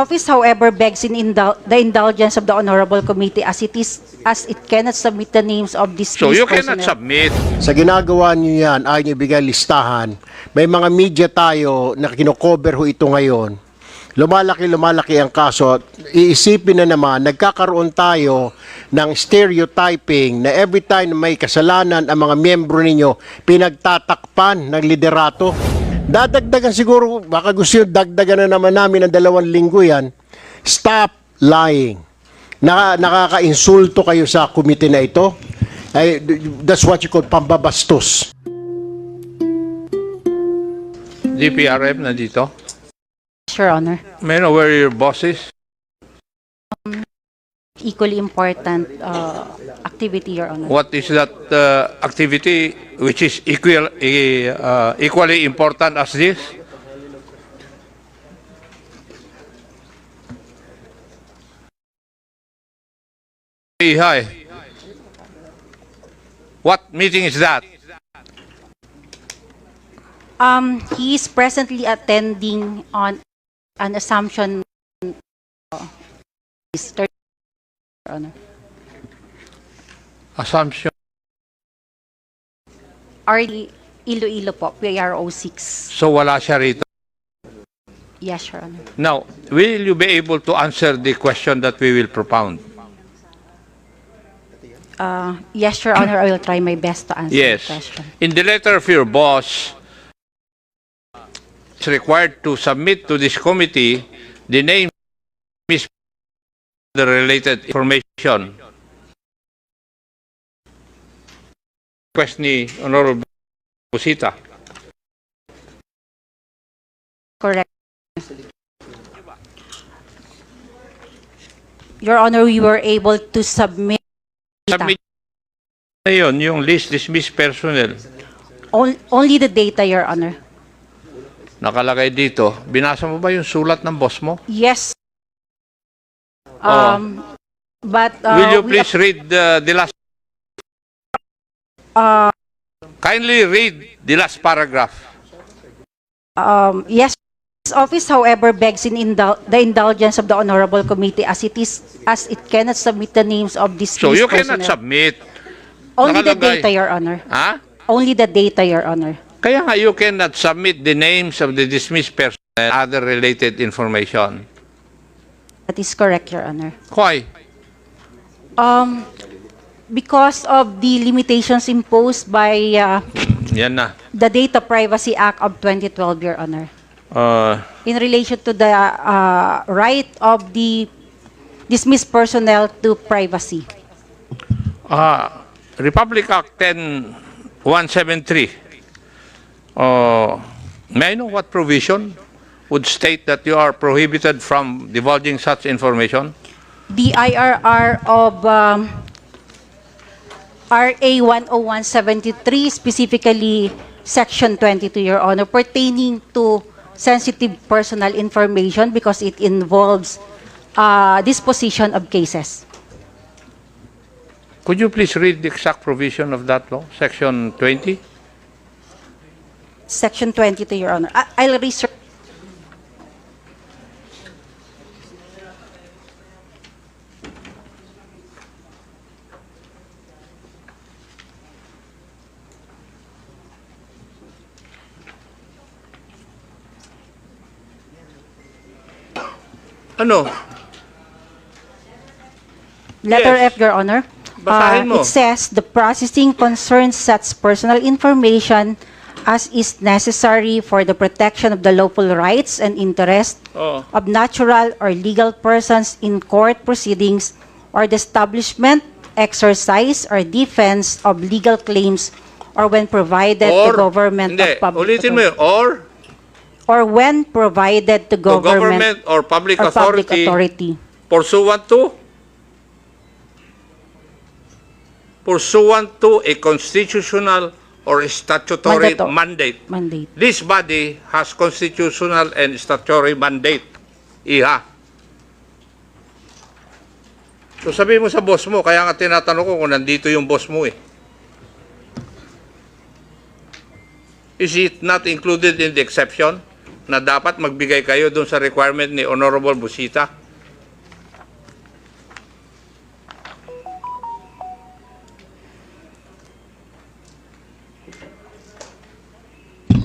Office, however, begs in indul- the indulgence of the Honorable Committee as it is as it cannot submit the names of these So you cannot submit. Sa ginagawa niyo yan, ayaw niyo bigay listahan. May mga media tayo na kinocover ho ito ngayon. Lumalaki, lumalaki ang kaso. At Iisipin na naman, nagkakaroon tayo ng stereotyping na every time may kasalanan ang mga miyembro ninyo, pinagtatakpan ng liderato. Dadagdagan siguro, baka gusto nyo dagdagan na naman namin ng dalawang linggo yan. Stop lying. Naka, nakaka-insulto kayo sa komite na ito. Ay, that's what you call pambabastos. DPRM nandito. Your Honor. May I know where your boss is? Equally important uh, activity, Your Honor. What is that uh, activity which is equal, uh, equally important as this? Hey, hi. What meeting is that? Um, he is presently attending on an assumption uh, is third, Your Honor. Assumption. RD Iloilo po, PRO 6. So wala siya rito. Yes, Your Honor. Now, will you be able to answer the question that we will propound? Uh, yes, Your Honor, I will try my best to answer Yes. the question. In the letter of your boss, it's required to submit to this committee the name is the related information. Request ni Honorable Busita. Correct. Your Honor, we were able to submit Submit na yun, yung list dismissed personnel. on- only the data, Your Honor. Nakalagay dito. Binasa mo ba yung sulat ng boss mo? Yes. Um, but uh, Will you we please read uh, the last? Uh, Kindly read the last paragraph. um, yes, this office, however, begs in indul- the indulgence of the Honorable Committee as it is as it cannot submit the names of these So you cannot personnel. submit. Only the nakalagay. data, Your Honor. Ha? Only the data, Your Honor. Kaya nga you cannot submit the names of the dismissed personnel and other related information. That is correct, Your Honor. Why? Um, because of the limitations imposed by uh, Yan na. the Data Privacy Act of 2012, Your Honor, Uh, in relation to the uh, right of the dismissed personnel to privacy. uh, Republic Act 10173. Uh, may I know what provision would state that you are prohibited from divulging such information? The IRR of um, RA 10173, specifically Section 22, Your Honor, pertaining to sensitive personal information because it involves uh, disposition of cases. Could you please read the exact provision of that law, Section 20? Section 22, Your Honor. I- I'll research. Ano? Letter Yes. F, Your Honor. Basahin Uh, mo. It says, "The processing concerns such personal information as is necessary for the protection of the lawful rights and interests Oh. of natural or legal persons in court proceedings or the establishment, exercise, or defense of legal claims or when provided to government hindi, of public ulitin mo yun, or or when provided to to government, government or public or public authority authority pursuant to pursuant to a constitutional or statutory Mandato. mandate. mandate. This body has constitutional and statutory mandate. Iha. So sabihin mo sa boss mo, kaya nga tinatanong ko kung nandito yung boss mo eh. Is it not included in the exception na dapat magbigay kayo dun sa requirement ni Honorable Busita?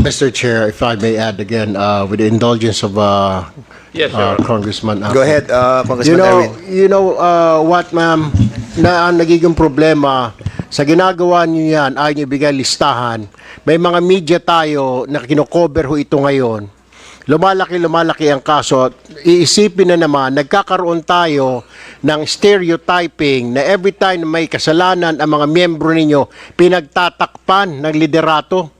Mr. Chair, if I may add again, uh, with the indulgence of uh, Yes, uh. Congressman Ako. Go ahead, uh, You Congressman know, Erwin. you know uh, what, ma'am, na ang nagiging problema sa ginagawa niyo yan, ay niyo bigay listahan. May mga media tayo na kinocover ho ito ngayon. Lumalaki, lumalaki ang kaso. Iisipin na naman, nagkakaroon tayo ng stereotyping na every time may kasalanan ang mga miyembro ninyo, pinagtatakpan ng liderato.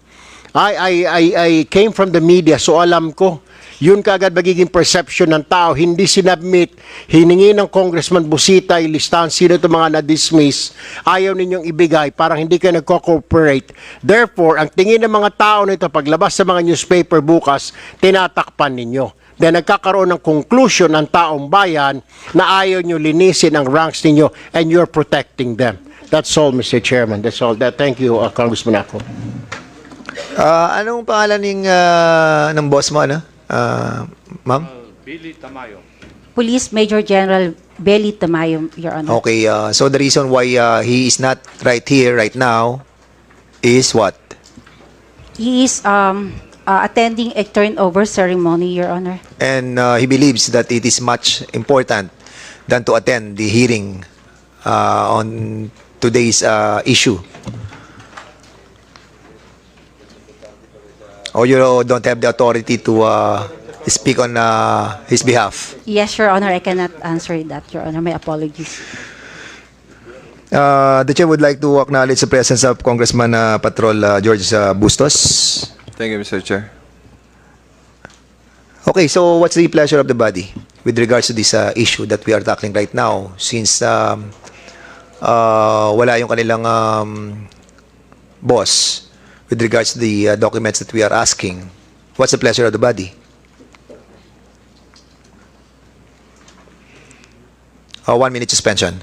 I, I, I, I came from the media, so alam ko. Yun kaagad magiging perception ng tao. Hindi sinabmit, hiningi ng Congressman Busita, ilistahan sino itong mga na-dismiss. Ayaw ninyong ibigay, parang hindi kayo nagko-cooperate. Therefore, ang tingin ng mga tao nito, paglabas sa mga newspaper bukas, tinatakpan ninyo. Then nagkakaroon ng conclusion ng taong bayan na ayaw nyo linisin ang ranks ninyo and you're protecting them. That's all, Mr. Chairman. That's all. That, thank you, uh, Congressman Ako. Ah, anong pangalan ng, ah, ng boss mo, ano? Ah, ma'am? Billy Tamayo. Police Major General Belly Tamayo, Your Honor. Okay, uh, so the reason why uh, he is not right here right now is what? He is um, uh, attending a turnover ceremony, Your Honor. And uh, he believes that it is much important than to attend the hearing uh, on today's uh, issue. Or you don't have the authority to uh, speak on uh, his behalf. Yes, Your Honor, I cannot answer that, Your Honor. My apologies. Uh, the chair would like to acknowledge the presence of Congressman uh, Patrol uh, George uh, Bustos. Thank you, Mr. Chair. Okay, so what's the pleasure of the body with regards to this uh, issue that we are tackling right now since um, uh, wala yung kanilang um, boss with regards to the uh, documents that we are asking? What's the pleasure of the body? Uh, one minute suspension.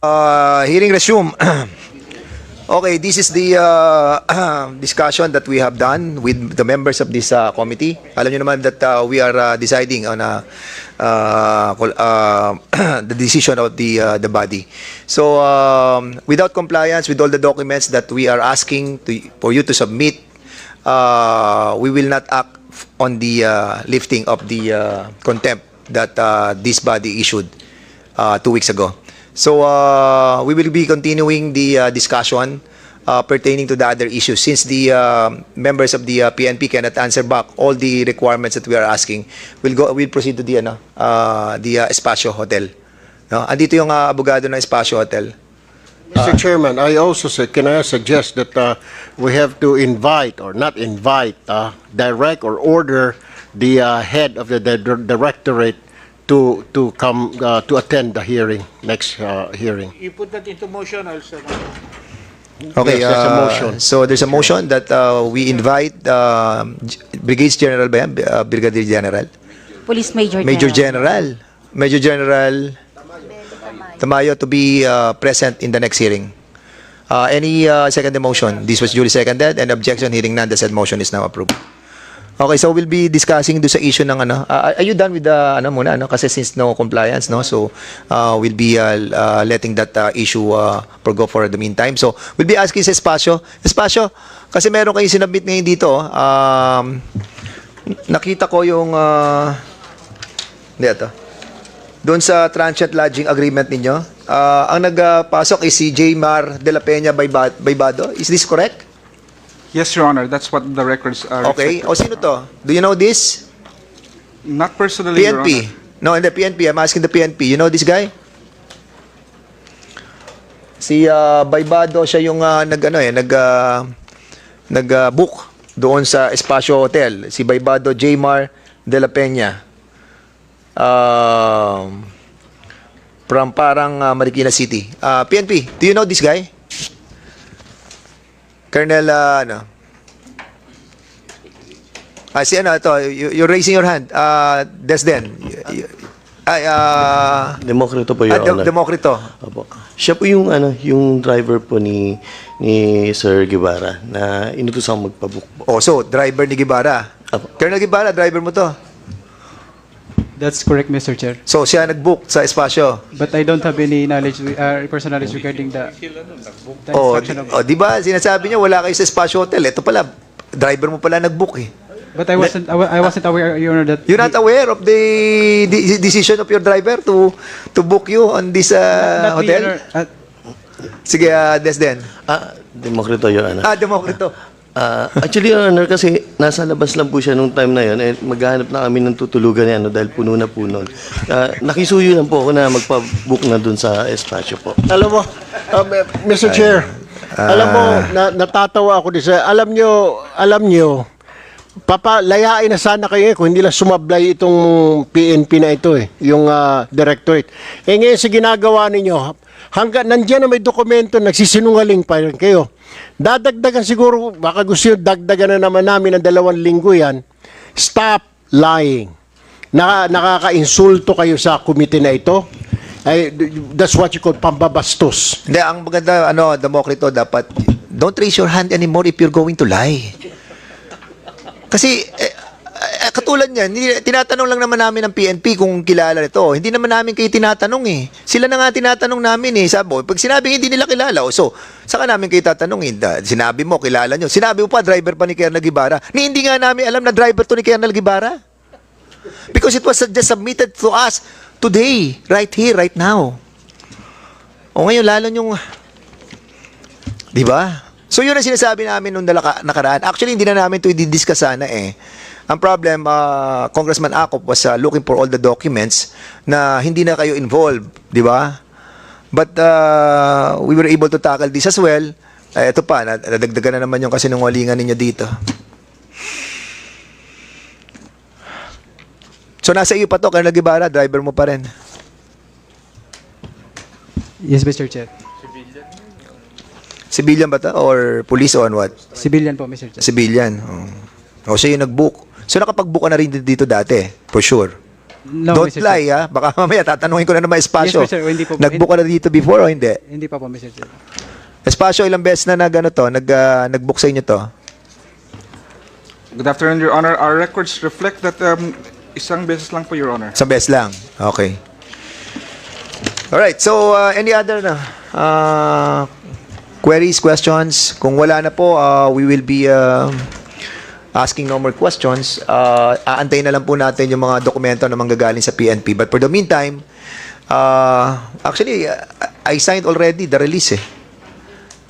Uh, hearing resume. okay, this is the uh, discussion that we have done with the members of this uh, committee. Alam naman that uh, we are uh, deciding on a, uh, uh, the decision of the uh, the body. So, um, without compliance with all the documents that we are asking to, for you to submit, uh, we will not act on the uh, lifting of the uh, contempt that uh, this body issued uh, two weeks ago. So uh, we will be continuing the uh, discussion uh, pertaining to the other issues. Since the uh, members of the uh, PNP cannot answer back all the requirements that we are asking, we'll go. We'll proceed to the ano, uh, the uh, Espacio Hotel. No, andito yung uh, abogado ng Espacio Hotel. Mr. Chairman, I also said, can I suggest that uh, we have to invite or not invite, uh, direct or order the uh, head of the, the directorate to to come uh, to attend the hearing next uh, hearing. You put that into motion, I'll second. Okay, Yes, there's a uh, motion. so there's a motion that uh, we invite uh, Brigadier General ba yan? Uh, Brigadier General? Police Major, Major General. General. Major General Tamayo to be uh, present in the next hearing. Uh, any uh, second motion? This was duly seconded and objection hearing none. The said motion is now approved. Okay, so we'll be discussing do sa issue ng ano. Uh, are you done with the ano muna ano kasi since no compliance no. So uh, we'll be uh, uh, letting that uh, issue uh, go for the meantime. So we'll be asking sa Espacio. Espacio, kasi meron kayong sinabit ngayon dito. Um, nakita ko yung uh, hindi ito. Doon sa transient lodging agreement ninyo, uh, ang nagpasok is si J. Mar de la Peña Bayba- Baybado. Is this correct? Yes, Your Honor. That's what the records are. Okay. O sino to? Do you know this? Not personally, Your PNP. Honor. No, hindi, PNP. I'm asking the PNP. You know this guy? Si uh, Baybado, siya yung uh, nag, ano, eh, nag, uh, nag uh, book doon sa Espacio Hotel. Si Baybado Jmar de la Peña. Um, from parang uh, Marikina City. Uh, PNP, do you know this guy? Colonel, uh, ano? Ah, si ano, ito, you- you're raising your hand. Uh, Desden. Y- y- Ay, ah, Demokrito po, ah, Your Dem- Honor. Demokrito. Opo. Siya po yung ano, yung driver po ni ni Sir Guevara na inutusan magpabook po. Oh, so, driver ni Gibara. Apo. Colonel Gibara, driver mo to. That's correct, Mr. Chair. So, siya nag-book sa espasyo. But I don't have any knowledge, uh, personal knowledge regarding the, the Oh, instruction di, of... oh, di ba, sinasabi niya, wala kayo sa espasyo hotel. Ito pala, driver mo pala nag-book eh. But I wasn't, I wa- I wasn't aware, Your Honor, that... You're not aware of the, the decision of your driver to to book you on this uh, hotel? Honor. Uh, Sige, uh, Desden. Ah, Demokrito, Your Honor. Ah, Demokrito. Ah, actually, Your Honor, kasi nasa labas lang po siya nung time na yun. Eh, maghanap na kami ng tutulugan niya no, dahil puno na puno. Ah, nakisuyo lang po ako na magpabook na dun sa espasyo po. Alam mo, um, Mr. Chair, alam mo, na, natatawa ako din sa, alam nyo, alam nyo, papalayain na sana kayo eh, kung hindi lang sumablay itong PNP na ito eh, yung ah, directorate. Eh ngayon sa ginagawa ninyo, hanggang nandiyan na may dokumento, nagsisinungaling pa rin kayo. Dadagdagan siguro, baka gusto nyo, dagdagan na naman namin ng dalawang linggo yan. Stop lying. Naka, nakaka-insulto kayo sa komite na ito. Ay, that's what you call pambabastos. Hindi, ang maganda, ano, Demokrito, dapat, don't raise your hand anymore if you're going to lie. Kasi, eh, katulad niyan, tinatanong lang naman namin ng PNP kung kilala nito. Hindi naman namin kayo tinatanong eh. Sila na nga tinatanong namin eh. Sabi pag sinabi hindi nila kilala, oh, so, saka namin kayo tatanungin. Da- Sinabi mo, kilala nyo. Sinabi mo pa, driver pa ni Colonel Gibara. Ni hindi nga namin alam na driver to ni Colonel Gibara. Because it was just submitted to us today, right here, right now. O ngayon, lalo yung... Di ba? So yun ang sinasabi namin nung dalaka, nakaraan. Actually, hindi na namin ito i-discuss sana eh. Ang problem, uh, Congressman Acop was uh, looking for all the documents na hindi na kayo involved. Di ba? But uh, we were able to tackle this as well. Eh, ito pa, nad- nadagdagan na naman yung kasinungalingan ninyo dito. So nasa iyo pa to, Colonel Guevara, driver mo pa rin. yes, Mr. Chair. Civilian ba to? Or police or what? Civilian po, Mr. Chair. Civilian. Oh. O siya yung nag-book. So nakapag-book ka na rin dito dati, for sure. No, Don't Mr. lie, ha? Baka mamaya tatanungin ko na naman espasyo. Yes, Mr. Hindi po- Nag-book ka na dito before o hindi? Hindi pa po, Mr. Chair. Espasyo, ilang beses na nag, ano to, nag, ah, nag-book sa inyo to? Good afternoon, Your Honor. Our records reflect that um, isang beses lang po, Your Honor. Sa beses lang. Okay. Alright, so uh, any other na uh, queries, questions? Kung wala na po, uh, we will be uh, asking no more questions. Uh, aantayin na lang po natin yung mga dokumento na manggagaling sa PNP. But for the meantime, uh, actually, uh, I signed already the release eh.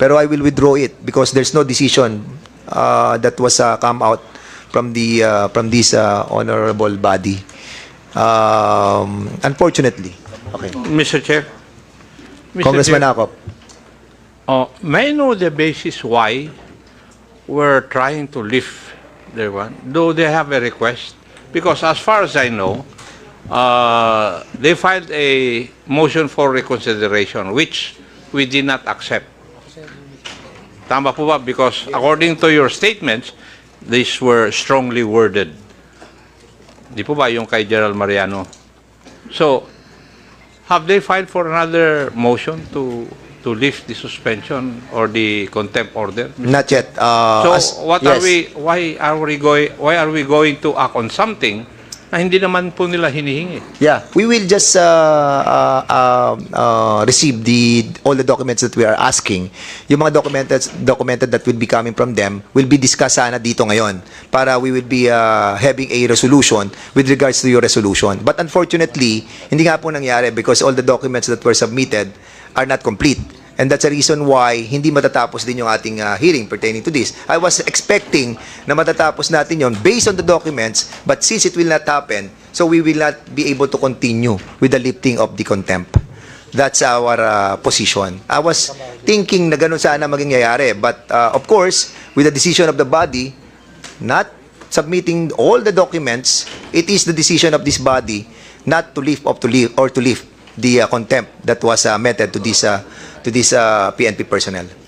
Pero I will withdraw it because there's no decision uh, that was uh, come out from the uh, from this uh, honorable body. Um, unfortunately. Okay. Mr. Chair. Mr. Congressman Chair, Akop. uh, may I know the basis why we're trying to lift their one? Do they have a request? Because as far as I know, uh, they filed a motion for reconsideration, which we did not accept. Tama po ba? Because according to your statements, these were strongly worded. Di po ba yung kay Gerald Mariano? So, have they filed for another motion to to lift the suspension or the contempt order? Not yet. Uh, So as- what are yes. we why are we going why are we going to act on something na hindi naman po nila hinihingi? Yeah, we will just uh, uh, uh, uh, receive the all the documents that we are asking. Yung mga documented documented that will be coming from them will be discussed sana dito ngayon para we will be uh, having a resolution with regards to your resolution. But unfortunately, hindi nga po nangyari because all the documents that were submitted are not complete. And that's the reason why hindi matatapos din yung ating uh, hearing pertaining to this. I was expecting na matatapos natin yon based on the documents, but since it will not happen, so we will not be able to continue with the lifting of the contempt. That's our uh, position. I was thinking na ganun sana maging yayari, but uh, of course, with the decision of the body, not submitting all the documents, it is the decision of this body not to lift up to lift or to lift the uh, contempt that was uh, meted to this uh, to this uh, PNP personnel.